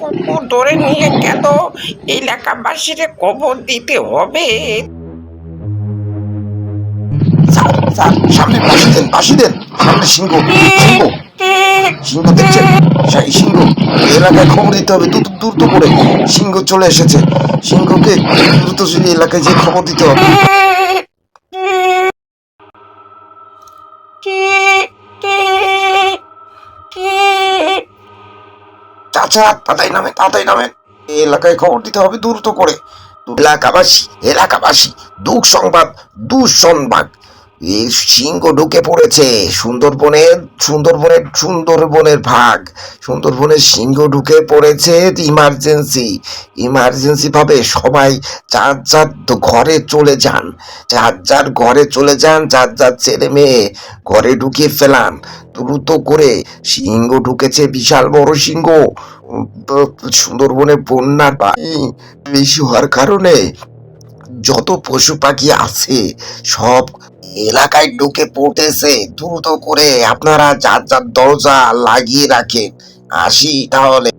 কুকুর ধরে নিয়ে গেল এলাকাবাসীরে খবর দিতে হবে সিংহ সিংহ সিংহ দেখছেন সেই সিংহ এলাকায় খবর দিতে হবে দ্রুত দ্রুত করে সিংহ চলে এসেছে সিংহকে দ্রুত এলাকায় যে খবর দিতে হবে চাচা তাড়াতাড়ি নামে তাড়াতাড়ি নামে। এলাকায় খবর দিতে হবে দ্রুত করে। এলাকাবাসী এলাকাবাসী, দুঃসংবাদ দুঃসংবাদ। সিংহ ঢুকে পড়েছে। সুন্দরবনের সুন্দরবনের সুন্দরবনের ভাগ। সুন্দরবনের সিংহ ঢুকে পড়েছে ইমার্জেন্সি ইমার্জেন্সি ভাবে সবাই যার যার ঘরে চলে যান। যার যার ঘরে চলে যান, যার যার ছেলে মেয়ে ঘরে ঢুকিয়ে ফেলান। দ্রুত করে সিংহ ঢুকেছে, বিশাল বড় সিংহ। সুন্দরবনে বন্যার পানি বেশি হওয়ার কারণে যত পশু পাখি আছে, সব এলাকায় ঢুকে পড়তেছে দ্রুত করে আপনারা যার যার দরজা লাগিয়ে রাখেন। আসি তাহলে।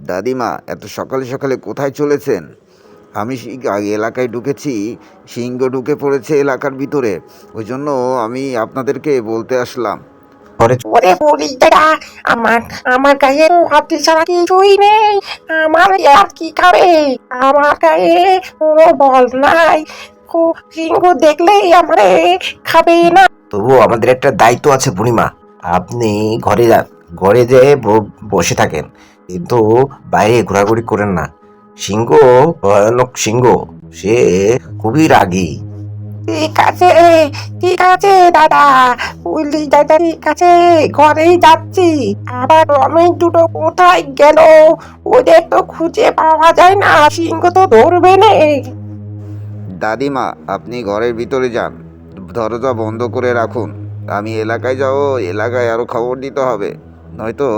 দাদিমা, এত সকালে সকালে কোথায় চলেছেন? আমি এলাকায় ঢুকেছি সিংহ ঢুকে পড়েছে এলাকার ভিতরে। ওই জন্য আমি আপনাদেরকে বলতে আসলাম। ওরে বলি দাদা আমার আমার গায়ে হাতি ছাড়া কিছুই নেই। আমার আর কি খাবে? আমার গায়ে কোনো বল নাই। সিংহ দেখলেই আমারে খাবে না। তবুও আমাদের একটা দায়িত্ব আছে পূর্ণিমা আপনি ঘরে যান। ঘরে যেয়ে বসে থাকেন। কিন্তু বাইরে ঘোরাঘুরি করেন না। সিংহ ভয়ানক সিংহ সে খুবই রাগী। ঠিক আছে ঠিক আছে দাদা। বলি দাদা ঠিক আছে ঘরেই যাচ্ছি। আবার রমেশ দুটো কোথায় গেল? ওদের তো খুঁজে পাওয়া যায় না সিংহ তো ধরবে না। দাদিমা আপনি ঘরের ভিতরে যান। দরজা বন্ধ করে রাখুন। আমি এলাকায় যাব এলাকায় আরও খবর দিতে হবে। নয়তো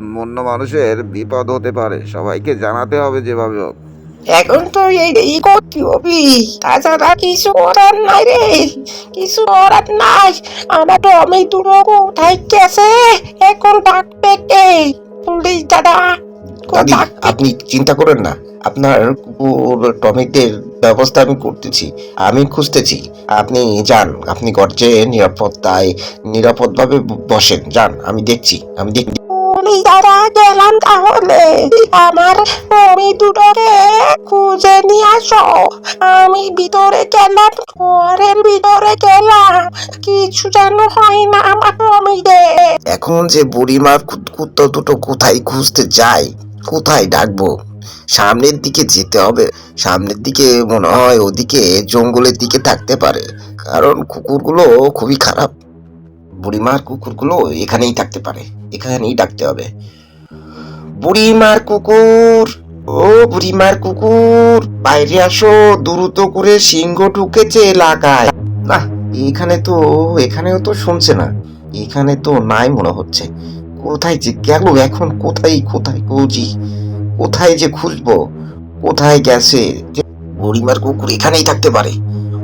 অন্য মানুষের বিপদ হতে পারে। সবাইকে জানাতে হবে যেভাবে হোক। এখন তো এই এই করতে হবে তাছাড়া কিছু করার নাই রে। কিছু করার নাই। আমার তো আমি দুটো কোথায় গেছে? এখন ডাকবে কে? পুলিশ দাদা দাদি আপনি চিন্তা করেন না। আপনার কুকুর টমিকের ব্যবস্থা আমি করতেছি। আমি খুঁজতেছি। আপনি যান। আপনি গর্জে নিরাপত্তায় নিরাপদভাবে ব- বসেন। যান। আমি দেখছি। আমি দেখছি। পুলিশ দাদা গেলাম তাহলে আমার আমি দুটোকে খুঁজে নিয়ে আসো। আমি ভিতরে গেলাম ঘরের ভিতরে গেলাম। কিছু যেন হয় না আমার টমিদের এখন যে বুড়িমার কুত্তা দুটো কোথায় খুঁজতে যায়, কোথায় ডাকবো? সামনের দিকে যেতে হবে। সামনের দিকে মনে হয় ওদিকে জঙ্গলের দিকে থাকতে পারে, কারণ কুকুরগুলো খুবই খারাপ। বুড়িমার কুকুরগুলো এখানেই থাকতে পারে। এখানেই ডাকতে হবে। বুড়িমার কুকুর, ও বুড়িমার কুকুর, বাইরে আসো, দ্রুত করে সিংহ ঢুকেছে এলাকায়। না এখানে তো, এখানেও তো শুনছে না। এখানে তো নাই মনে হচ্ছে। কোথায় যে গেল এখন, কোথায় কোথায় খুঁজি কোথায় যে খুঁজবো? কোথায় গেছে? বুড়িমার কুকুর এখানেই থাকতে পারে।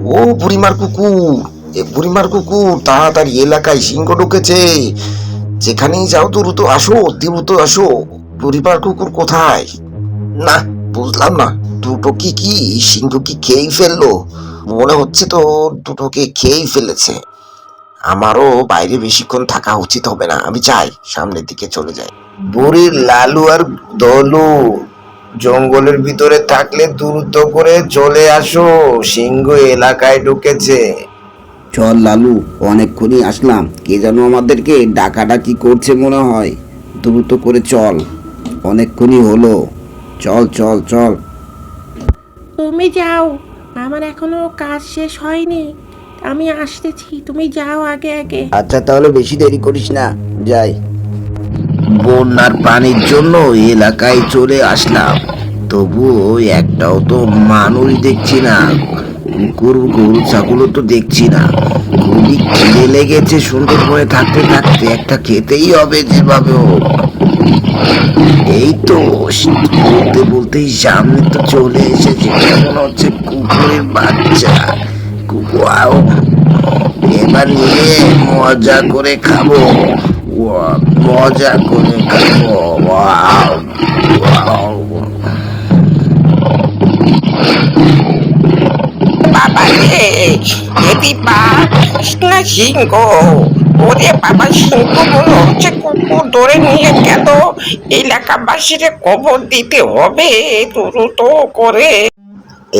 ও বুড়িমার কুকুর, এ বুড়িমার কুকুর, তাড়াতাড়ি এলাকায় সিংহ ঢুকেছে। যেখানেই যাও দ্রুত আসো দ্রুত আসো। বুড়িমার কুকুর কোথায়? না, বুঝলাম না। দুটো কি কি? সিংহ কি খেয়েই ফেলল? মনে হচ্ছে তো দুটোকে খেয়েই ফেলেছে। আমারও বাইরে বেশিক্ষণ থাকা উচিত হবে না। আমি চাই সামনের দিকে চলে যাই। বুড়ির লালু আর দলু, জঙ্গলের ভিতরে থাকলে দ্রুত করে চলে আসো। সিংহ এলাকায় ঢুকেছে। চল লালু অনেকক্ষণই আসলাম। কে যেন আমাদেরকে ডাকাডাকি করছে মনে হয়। দ্রুত করে চল। অনেকক্ষণই হলো। চল চল চল। তুমি যাও। আমার এখনও কাজ শেষ হয়নি। আমি আসতেছি। তুমি যাও আগে আগে। আচ্ছা তাহলে বেশি দেরি করিস না। যাই। বন্যার পানির জন্য এলাকায় চলে আসলাম। তবুও একটাও তো মানুষ দেখছি না। গরু গরু তো দেখছি না। খুবই খিদে লেগেছে সুন্দর করে থাকতে থাকতে, একটা খেতেই হবে যেভাবে হোক। এই তো বলতে বলতেই সামনে তো চলে এসেছে মনে হচ্ছে কুকুরের বাচ্চা? কুকুয়াও, এবার নিয়ে মজা করে খাব। মজা করে খাব। ওয়াও। বাবা রে এটি বাঘ না সিংহ ওরে বাবা সিংহ মনে হচ্ছে কুকুর ধরে নিয়ে গেল এলাকাবাসীরে খবর দিতে হবে দ্রুত করে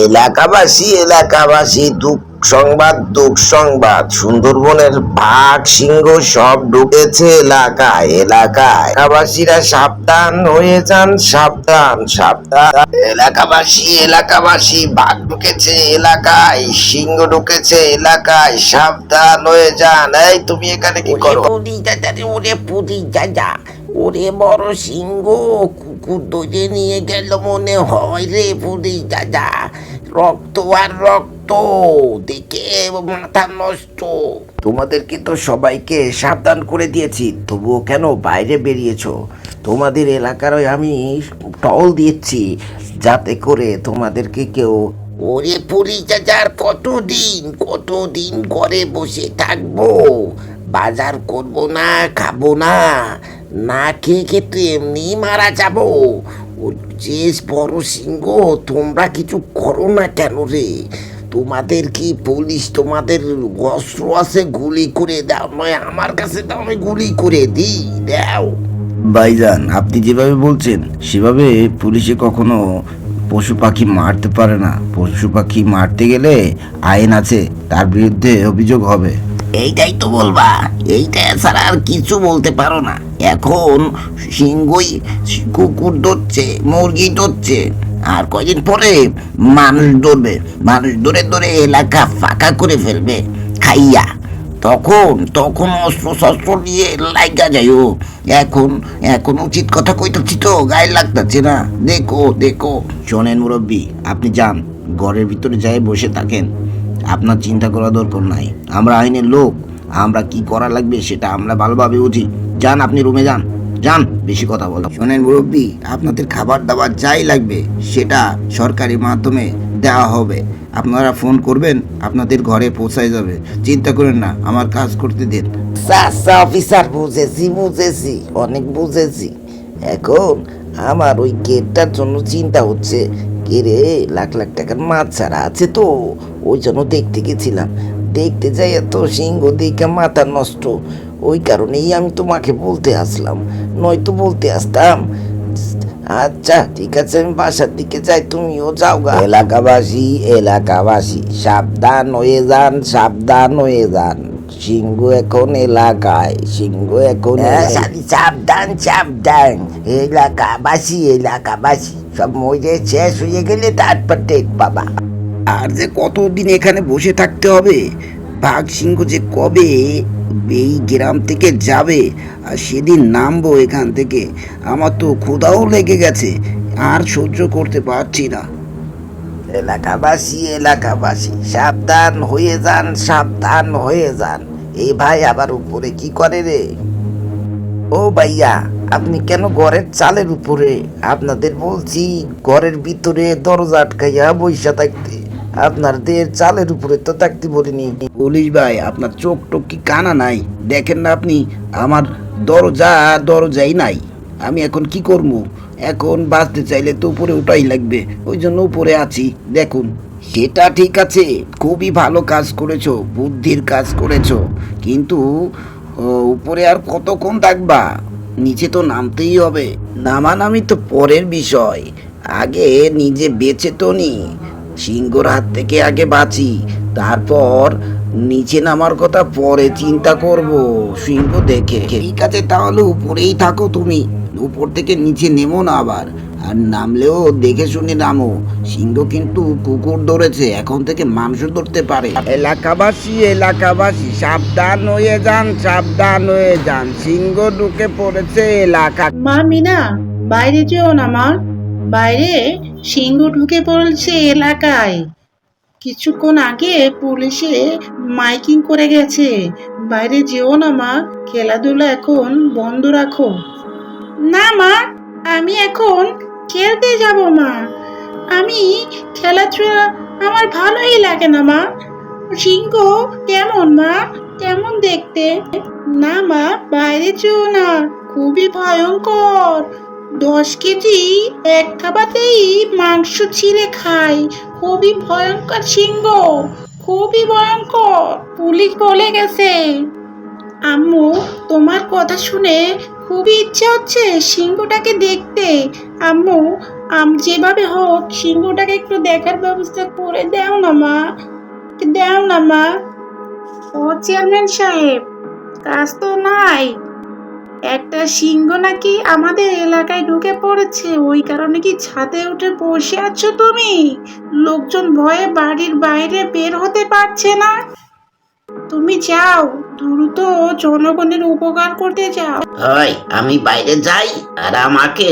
এলাকাবাসী এলাকাবাসী, দুঃখ সংবাদ দুঃখ সংবাদ সুন্দরবনের বাঘ সিংহ সব ঢুকেছে এলাকায় এলাকায়। এলাকাবাসীরা সাবধান হয়ে যান সাবধান সাবধান। এলাকাবাসী এলাকাবাসী বাঘ ঢুকেছে এলাকায় সিংহ ঢুকেছে এলাকায় সাবধান হয়ে যান। এই তুমি এখানে কি করো? পুরি দাদা রে ওরে পুরি দাদা ওরে বড় সিংহ কুকুর ধরে নিয়ে গেল মনে হয় রে পুরি দাদা রক্ত আর রক্ত দেখে মাথা নষ্ট। তোমাদেরকে তো সবাইকে সাবধান করে দিয়েছি, তবুও কেন বাইরে বেরিয়েছ? তোমাদের এলাকার আমি টল দিয়েছি যাতে করে তোমাদেরকে কেউ ওরে পুরি দাদার কতদিন কতদিন ঘরে বসে থাকব? বাজার করব না, খাব না না খেয়ে খেয়ে তো এমনি মারা যাব। যে বড় সিংহ, তোমরা কিছু করো না কেন রে? তোমাদের কি পুলিশ তোমাদের অস্ত্র আছে? গুলি করে দাও নয় আমার কাছে তো আমি গুলি করে দিই দাও। ভাইজান আপনি যেভাবে বলছেন সেভাবে পুলিশে কখনো পশু পাখি মারতে পারে না। পশু পাখি মারতে গেলে আইন আছে তার বিরুদ্ধে অভিযোগ হবে। এইটাই তো বলবা এইটা ছাড়া আর কিছু বলতে পারো না। এখন সিংহই কুকুর ধরছে মুরগি ধরছে। আর কয়দিন পরে মানুষ ধরবে, মানুষ ধরে ধরে এলাকা ফাঁকা করে ফেলবে, খাইয়া। তখন তখন অস্ত্র শস্ত্র নিয়ে লাইগা যাইও। এখন এখন উচিত কথা কইতেছি তো, গায়ে লাগতেছে না। দেখো দেখো। শোনেন মুরব্বী, আপনি যান, ঘরের ভিতরে যাই বসে থাকেন। আপনার চিন্তা করা দরকার নাই। আমরা আইনের লোক, আমরা কি করা লাগবে সেটা আমরা ভালোভাবে বুঝি। যান, আপনি রুমে যান। যান, বেশি কথা বলো। শোনেন মুরব্বী, আপনাদের খাবার দাবার যাই লাগবে, সেটা সরকারি মাধ্যমে দেওয়া হবে। আপনারা ফোন করবেন, আপনাদের ঘরে পৌঁছায় যাবে। চিন্তা করেন না, আমার কাজ করতে দিন। অফিসার বুঝেছি বুঝেছি, অনেক বুঝেছি। এখন আমার ওই গেটটার জন্য চিন্তা হচ্ছে। কে রে লাখ লাখ টাকার মাছ ছাড়া আছে তো, ওই জন্য দেখতে গেছিলাম। দেখতে যাই এত সিংহ দেখে মাথা নষ্ট। ওই কারণেই আমি তোমাকে বলতে আসলাম। নয়তো বলতে আসতাম। আচ্ছা ঠিক আছে আমি বাসার দিকে যাই তুমিও যাও গা। এলাকাবাসী এলাকাবাসী সাবধান হয়ে যান সাবধান হয়ে যান। সিংহ এখন এলাকায় সিংহ এখন সাবধান সাবধান এলাকাবাসী এলাকাবাসী সব মজে শেষ হয়ে গেলে তারপর টেক বাবা আর যে কতদিন এখানে বসে থাকতে হবে? বাঘ সিংহ যে কবে এই গ্রাম থেকে যাবে আর সেদিন নামবো এখান থেকে। আমার তো ক্ষুধাও লেগে গেছে, আর সহ্য করতে পারছি না। এলাকাবাসী এলাকাবাসী, সাবধান হয়ে যান, সাবধান হয়ে যান। এই ভাই আবার উপরে কি করে রে? ও ভাইয়া, আপনি কেন ঘরের চালের উপরে? আপনাদের বলছি, ঘরের ভিতরে দরজা আটকাইয়া বৈশা থাকতে। আপনাদের চালের উপরে তো থাকতে বলিনি পুলিশ ভাই, আপনার চোখ টোক কি কানা নাই? দেখেন না আপনি, আমার দরজা দরজাই নাই। আমি এখন কি করব? এখন বাঁচতে চাইলে তো উপরে ওটাই লাগবে, ওই জন্য উপরে আছি। দেখুন, সেটা ঠিক আছে, খুবই ভালো কাজ করেছ, বুদ্ধির কাজ করেছ, কিন্তু উপরে আর কতক্ষণ থাকবা? নিচে তো নামতেই হবে। নামানামি তো পরের বিষয়। আগে নিজে বেঁচে তো নি। সিংহর হাত থেকে আগে বাঁচি, তারপর নিচে নামার কথা পরে চিন্তা করব। সিংহ দেখে, ঠিক আছে তাহলে উপরেই থাকো তুমি, উপর থেকে নিচে নেমো না আবার, আর নামলেও দেখে শুনে নামো। সিংহ কিন্তু কুকুর ধরেছে, এখন থেকে মাংস ধরতে পারে। এলাকাবাসী এলাকাবাসী, সাবধান হয়ে যান, সাবধান হয়ে যান। সিংহ ঢুকে পড়েছে এলাকা মা, মিনা, বাইরে যেও না মা। বাইরে সিংহ ঢুকে পড়েছে এলাকায়। কিছুক্ষণ আগে পুলিশে মাইকিং করে গেছে। বাইরে যেও না, মা। খেলাধুলা এখন বন্ধ রাখো। না, মা। আমি এখন খেলতে যাব, মা। আমি খেলাধুলা আমার ভালোই লাগে না, মা। সিংহ কেমন, মা? কেমন দেখতে? না, মা। বাইরে যেও না। খুবই ভয়ঙ্কর। দশ কেজি এক খাবাতেই মাংস ছিঁড়ে খায় খুবই ভয়ঙ্কর সিংহ, খুবই ভয়ঙ্কর পুলিশ বলে গেছে। আম্মু, তোমার কথা শুনে খুবই ইচ্ছে হচ্ছে সিংহটাকে দেখতে। আম্মু, আম যেভাবে হোক সিংহটাকে একটু দেখার ব্যবস্থা করে দাও না মা। দাও না মা। ও চেয়ারম্যান সাহেব, কাজ তো নাই। একটা সিংহ নাকি আমাদের এলাকায় ঢুকে পড়েছে? ওই কারণে কি ছাদে উঠে বসে আছো তুমি? লোকজন ভয়ে বাড়ির বাইরে বের হতে পারছে না। তুমি যাও, দ্রুত জনগণের উপকার করতে যাও। হয়, আমি বাইরে যাই, আর আমাকে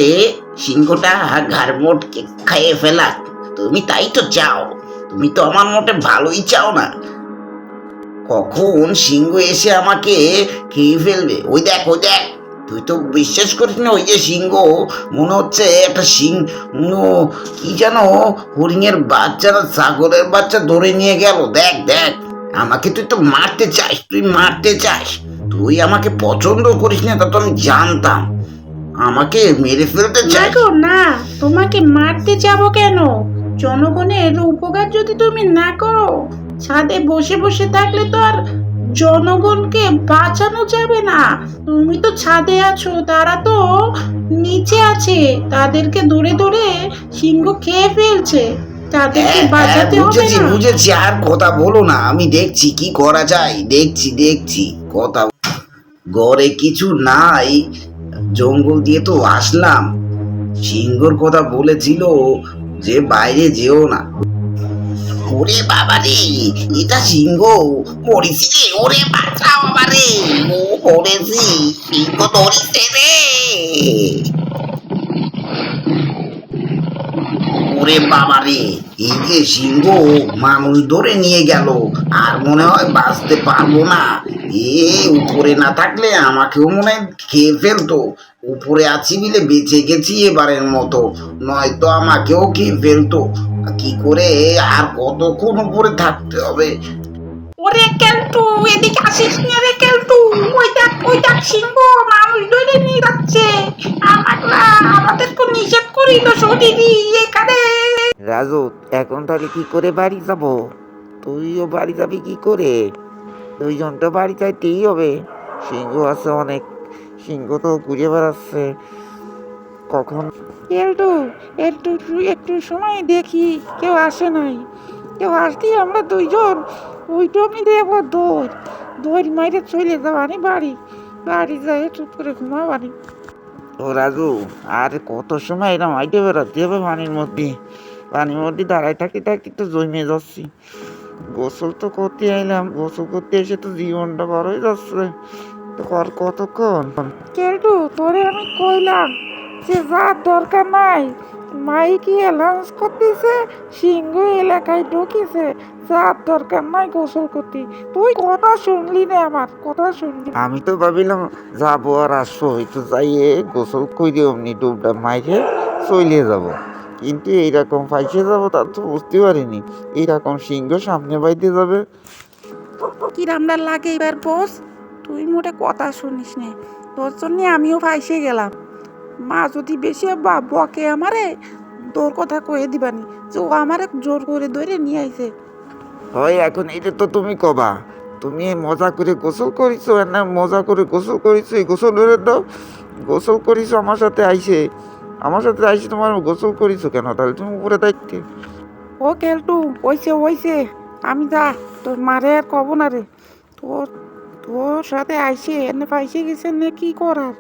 সিংহটা ঘাড় মোটকে খাইয়ে ফেলা। তুমি তাই তো চাও, তুমি তো আমার মোটে ভালোই চাও না। কখন সিংহ এসে আমাকে খেয়ে ফেলবে? ওই দেখ ওই দেখ। তুই তো বিশ্বাস করিস না, ওই যে সিংহ, মনে হচ্ছে একটা সিংহ কি যেন হরিণের বাচ্চা না ছাগলের বাচ্চা ধরে নিয়ে গেল। দেখ দেখ, আমাকে তুই তো মারতে চাস, তুই মারতে চাস। তুই আমাকে পছন্দ করিস না, তা তো আমি জানতাম। আমাকে মেরে ফেলতে চাস? না, তোমাকে মারতে যাব কেন? জনগণের উপকার যদি তুমি না করো, ছাদে বসে বসে থাকলে তো আর জনগণকে বাঁচানো যাবে না। তুমি তো ছাদে আছো তারা তো নিচে আছে। তাদেরকে দূরে দূরে সিংহ খেয়ে ফেলছে। তাদেরকে হ্যাঁ, হ্যাঁ, বাঁচাতে হবে বুঝেছি না। বুঝেছি আর কথা বলো না। আমি দেখছি কি করা যায়। দেখছি দেখছি কথা ঘরে কিছু নাই। জঙ্গল দিয়ে তো আসলাম। সিংহর কথা বলেছিল যে বাইরে যেও না। ওরে বাবা রে, এটা সিংহ। মরিছি রে ওরে বাঁচাও বাবা রে ও মরেছি সিংহ ধরিছে রে। ওরে বাবা রে, এই যে সিংহ মানুষ ধরে নিয়ে গেল, আর মনে হয় বাঁচতে পারব না। এ, উপরে না থাকলে আমাকেও মনে হয় খেয়ে ফেলতো। উপরে আছি বিলে বেঁচে গেছি এবারের মতো, নয়তো আমাকেও খেয়ে ফেলতো। কি করে? আর কতক্ষণ উপরে থাকতে হবে? ওরে কেলটু এদিকে আসিস না রে কেলটু। ওই দেখ ওই দেখ সিংহ মানুষ ধরে নিয়ে যাচ্ছে। আমরা আমাদেরকে নিষেধ করিল শরীরই এখানে। রাজু এখন তাহলে কি করে বাড়ি যাব? তুইও বাড়ি যাবি কি করে? দুইজন তো বাড়ি যাইতেই হবে। সিংহ আছে অনেক। সিংহ তো ঘুরে বেড়াচ্ছে। কখন? একটু একটু একটু সময় দেখি কেউ আসে নাই। কেউ আসলেই আমরা দুইজন ওই টমি দেবো দৌড় দৌড় মাইরে চলে যাবানি বাড়ি বাড়ি যাই চুপ করে ঘুমাবানি ও রাজু আর কত সময় এরকম আইটে বেড়াতে হবে পানির মধ্যে? পানির মধ্যে দাঁড়ায় থাকি থাকি তো জমে যাচ্ছি। গোসল তো করতে আইলাম গোসল করতে এসে তো জীবনটা বড় হয়ে যাচ্ছে। তো কর কতক্ষণ? কেলটু তোরে আমি কইলাম যে যার দরকার নাই। মাইকি অ্যালাউন্স করতেছে সিংহ এলাকায় ঢুকেছে। যার দরকার নাই গোসল করতে। তুই কথা শুনলি না আমার কথা শুনলি। আমি তো ভাবিলাম যাব আর আসব একটু যাইয়ে গোসল কইরে অমনি ডুবটা মাইকে চলে যাব। কিন্তু এইরকম ফাইসে যাব তার তো বুঝতে পারিনি। এইরকম সিংহ সামনে বাইতে যাবে। কিরামটা লাগে এবার বস? তুই মোটে কথা শুনিস নে। তোর জন্য আমিও ফাইসে গেলাম। মা যদি বেশি বা বকে আমারে তোর কথা কয়ে দিবানি। যে ও আমারে জোর করে ধরে নিয়ে আইছে। হয় এখন এটা তো তুমি কবা। তুমি মজা করে গোসল করিছো না মজা করে গোসল করিছো এই গোসল ধরে দাও। গোসল করিছো আমার সাথে আইসে আমার সাথে আইসে তোমার গোসল করিছো কেন? তাহলে তুমি উপরে দায়িত্বে ও কেলটু ওইছে ওইছে আমি যা তোর মারে আর কব না রে। তোর তোর সাথে আইসে এনে পাইসে গেছে নে কি করার?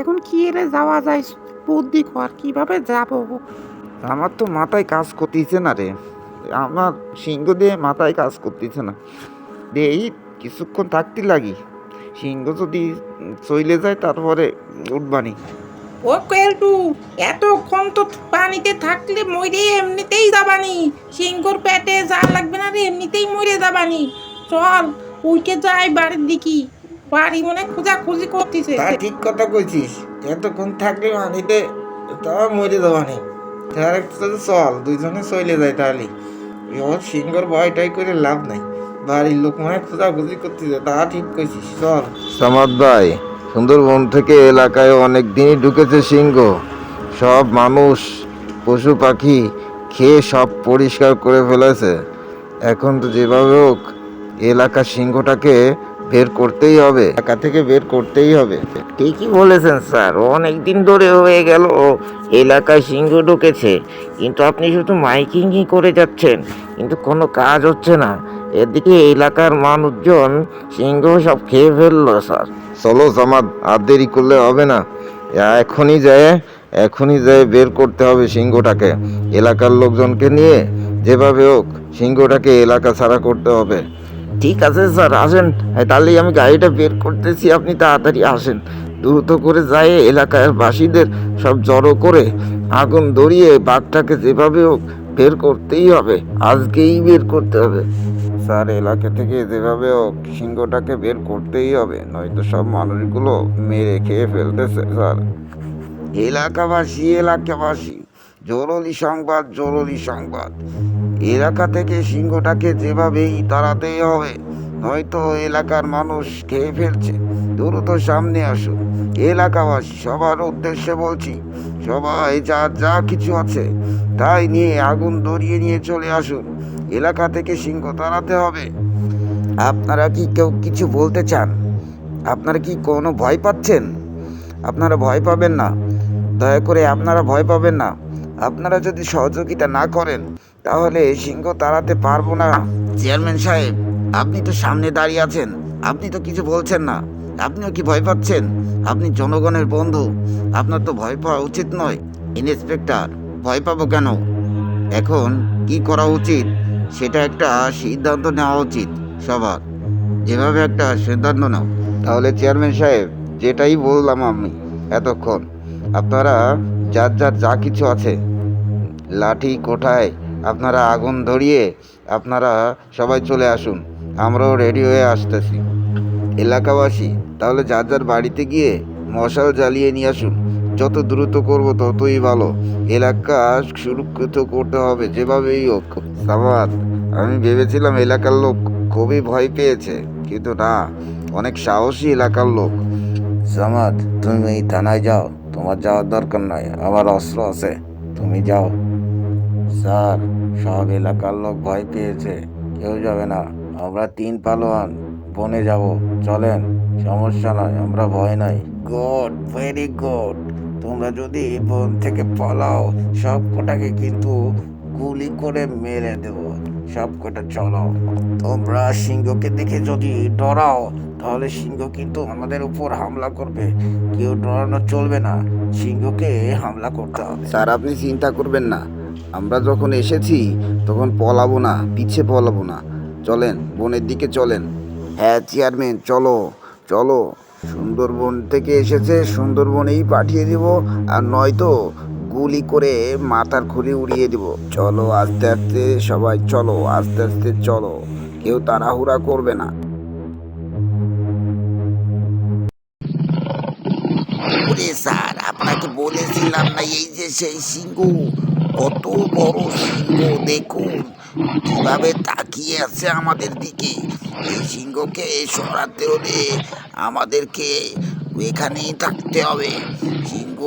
এখন কি রে যাওয়া যায়? বুদ্ধি কর কীভাবে যাব? আমার তো মাথায় কাজ করতেছে না রে। আমার সিংহ দিয়ে মাথায় কাজ করতেছে না। এই কিছুক্ষণ থাকতে লাগি। সিংহ যদি চলে যায় তারপরে উঠবানি। ও কেলটু এতক্ষণ তো পানিতে থাকলে মরে এমনিতেই যাবানি। সিংহর পেটে যা লাগবে না রে এমনিতেই মরে যাবানি। চল উইকে যাই বাড়ির দিকে। বাড়ি মনে খোঁজা খুঁজি করতেছে। তা ঠিক কথা কইছিস। এতক্ষণ থাকলে পানিতে তা মরে যাবানি তার একটা চল দুইজনে চলে যায় তাহলে। ওর সিংহর ভয়টাই করে লাভ নাই। বাড়ির লোক মানে খোঁজাখুঁজি করতেছে তা ঠিক কইছিস চল। সামাদ ভাই সুন্দরবন থেকে এলাকায় অনেক দিনই ঢুকেছে সিংহ। সব মানুষ পশু পাখি খেয়ে সব পরিষ্কার করে ফেলেছে। এখন তো যেভাবে হোক এলাকার সিংহটাকে বের করতেই হবে। এলাকা থেকে বের করতেই হবে। ঠিকই বলেছেন, স্যার। অনেক দিন ধরে হয়ে গেল এলাকায় সিংহ ঢুকেছে। কিন্তু আপনি শুধু মাইকিংই করে যাচ্ছেন। কিন্তু কোনো কাজ হচ্ছে না। এদিকে এলাকার মানুষজন সিংহ সব খেয়ে ফেলল, স্যার। চলো, জামাত, আর দেরি করলে হবে না। এখনই যায় এখনই যায় বের করতে হবে সিংহটাকে। এলাকার লোকজনকে নিয়ে যেভাবে হোক, সিংহটাকে এলাকা ছাড়া করতে হবে। ঠিক আছে স্যার, আসেন। তাহলে আমি গাড়িটা বের করতেছি, আপনি তাড়াতাড়ি আসেন। দ্রুত করে যায় এলাকার বাসীদের সব জড়ো করে আগুন ধরিয়ে বাঘটাকে যেভাবে হোক বের করতেই হবে। আজকেই বের করতে হবে। স্যার, এলাকা থেকে যেভাবে হোক সিংহটাকে বের করতেই হবে, নয়তো সব মানুষগুলো মেরে খেয়ে ফেলতেছে, স্যার। এলাকাবাসী এলাকাবাসী। জরুরি সংবাদ জরুরি সংবাদ। এলাকা থেকে সিংহটাকে যেভাবেই তাড়াতেই হবে, নয়তো এলাকার মানুষ খেয়ে ফেলছে। দ্রুত সামনে আসুন। এলাকাবাসী, সবার উদ্দেশ্যে বলছি, সবাই যা যা কিছু আছে, তাই নিয়ে আগুন ধরিয়ে নিয়ে চলে আসুন। এলাকা থেকে সিংহ তাড়াতে হবে। আপনারা কি কেউ কিছু বলতে চান? আপনারা কি কোনো ভয় পাচ্ছেন? আপনারা ভয় পাবেন না। দয়া করে আপনারা ভয় পাবেন না। আপনারা যদি সহযোগিতা না করেন, তাহলে সিংহ তাড়াতে পারব না। চেয়ারম্যান সাহেব, আপনি তো সামনে দাঁড়িয়ে আছেন। আপনি তো কিছু বলছেন না। আপনিও কি ভয় পাচ্ছেন? আপনি জনগণের বন্ধু। আপনার তো ভয় পাওয়া উচিত নয়। ইন্সপেক্টর, ভয় পাবো কেন? এখন কি করা উচিত? সেটা একটা সিদ্ধান্ত নেওয়া উচিত সবার। যেভাবে একটা সিদ্ধান্ত নাও। তাহলে চেয়ারম্যান সাহেব, যেটাই বললাম আমি এতক্ষণ, আপনারা যার যার যা কিছু আছে লাঠি কোঠায় আপনারা আগুন ধরিয়ে আপনারা সবাই চলে আসুন। আমরাও রেডি হয়ে আসতেছি। এলাকাবাসী, তাহলে যার যার বাড়িতে গিয়ে মশাল জ্বালিয়ে নিয়ে আসুন। যত দ্রুত করব ততই ভালো। এলাকা সুরক্ষিত করতে হবে, যেভাবেই হোক। সামাদ, আমি ভেবেছিলাম এলাকার লোক খুবই ভয় পেয়েছে, কিন্তু না, অনেক সাহসী এলাকার লোক। সামাদ, তুমি থানায় যাও। তোমার যাওয়ার দরকার নাই, আমার অস্ত্র আছে। তুমি যাও। স্যার, সব এলাকার লোক ভয় পেয়েছে। কেউ যাবে না। আমরা তিন পালোয়ান, বনে যাব। চলেন, সমস্যা নয় আমরা ভয় নাই। Good, very good. তোমরা যদি বন থেকে পালাও, সব কটাকে কিন্তু গুলি করে মেরে দেব। সব কটা চলো। তোমরা সিংহকে দেখে যদি ডরাও, তাহলে সিংহ কিন্তু আমাদের উপর হামলা করবে। কেউ ডরানো চলবে না। সিংহকে হামলা করতে হবে। স্যার, আপনি চিন্তা করবেন না। আমরা যখন এসেছি, তখন পলাবো না, পিছে পলাবো না। চলেন, বনের দিকে চলেন। হ্যাঁ চেয়ারম্যান, চলো চলো। সুন্দরবন থেকে এসেছে, সুন্দরবনেই পাঠিয়ে দিব, আর নয়তো গুলি করে মাথার খুলি উড়িয়ে দিব। চলো, আস্তে আস্তে, সবাই চলো, আস্তে আস্তে চলো। কেউ তাড়াহুড়া করবে না। স্যার, আপনাকে বলেছিলাম না, এই যে সেই সিংহ। কত বড় সিংহ দেখুন। কীভাবে তাকিয়ে আছে আমাদের দিকে? এই সিংহকে সরাতে হলে আমাদেরকে এখানেই থাকতে হবে। সিংহ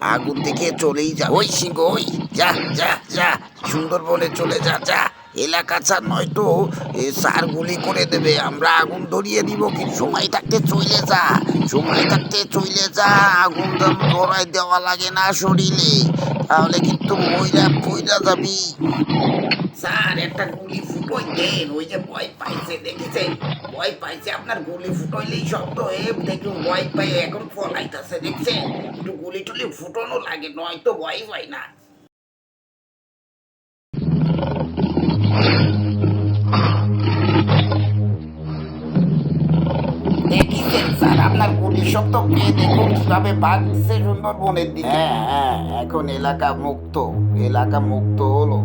আগুন থেকে চলেই যা। ওই সিংহ, ওই। যা যা যা। সুন্দরবনে চলে যা যা। এলাকা ছাড় নয়তো এ সার গুলি করে দেবে। আমরা আগুন ধরিয়ে দিব কি সময় থাকতে চলে যা। সময় থাকতে চলে যা। আগুন ধরাই দেওয়া লাগে না শরীরে। তাহলে কিন্তু মহিলা পইরা যাবি। স্যার, একটা গুলি ফুটোই দেন। ওই যে ভয় পাইছে, দেখেছেন? ভয় পাইছে, আপনার গুলি ফুটোইলেই শব্দ হয়ে দেখুন, ভয় পাই এখন ফলাইতেছে, দেখছেন? একটু গুলি টুলি ফুটোনো লাগে, নয়তো ভয় পাই না। স্যার, আপনার গুলি শব্দ পেয়ে দেখুন, কীভাবে বাড়ছে সুন্দরবনের দিকে? হ্যাঁ হ্যাঁ এখন এলাকা মুক্ত এলাকা মুক্ত হলো।